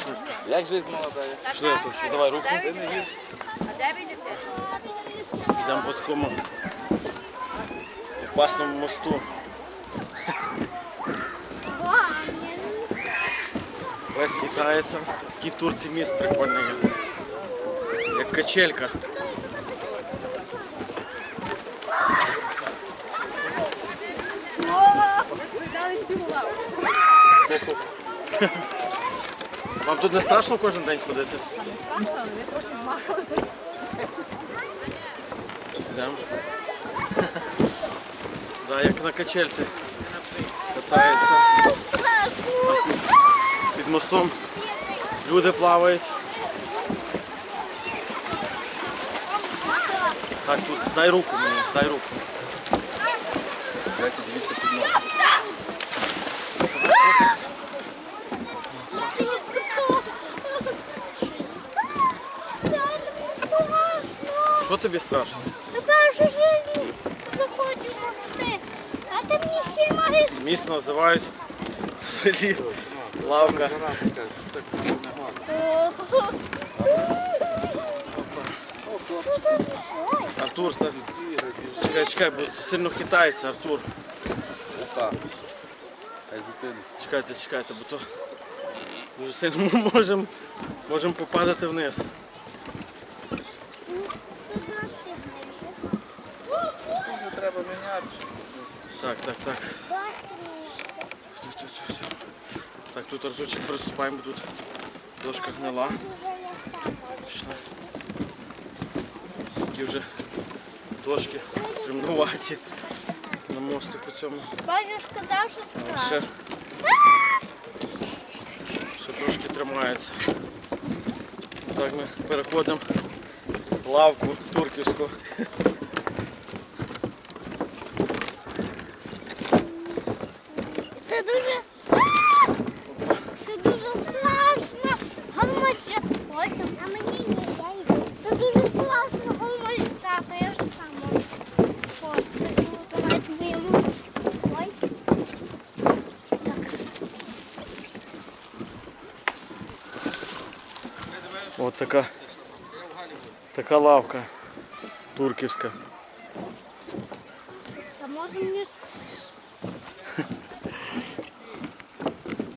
Пішли. Як життя молодая? Пішли, Артурчик, давай руку. Де ви йдете? А де ви йдете? Йдемо по такому опасному мосту. Весь хитається. Такий в Турції міст прикольний є. Як качелька. Ви дали цілу лаву. Вам тут не страшно кожен день ходити? Не страшно, але Йдемо. Да, як на качельці катаються. Під мостом люди плавають. Так, тут дай руку мені, дай руку. Дивіться під ноги. Що тобі страшно? Ну першу жизнь заходжу мости, а ти мені ще маєш. Міст називають в селі Лавка. Артур, та- чекай, чекай, бо сильно хитається, Артур. Опа. Хай зупиниться. Чекайте, чекайте, бо то дуже сильно ми можемо можем попадати вниз. Треба міняти. Так, так, так. Так, тут Артурчик приступаємо, тут дошка гнила. Пішла. Такі вже дошки стремнуваті на мостику цьому. Бачиш, казав, що страшно. ще, ще трошки тримається. Так ми переходимо в лавку турківську. Вот такая така лавка турківська. А може мені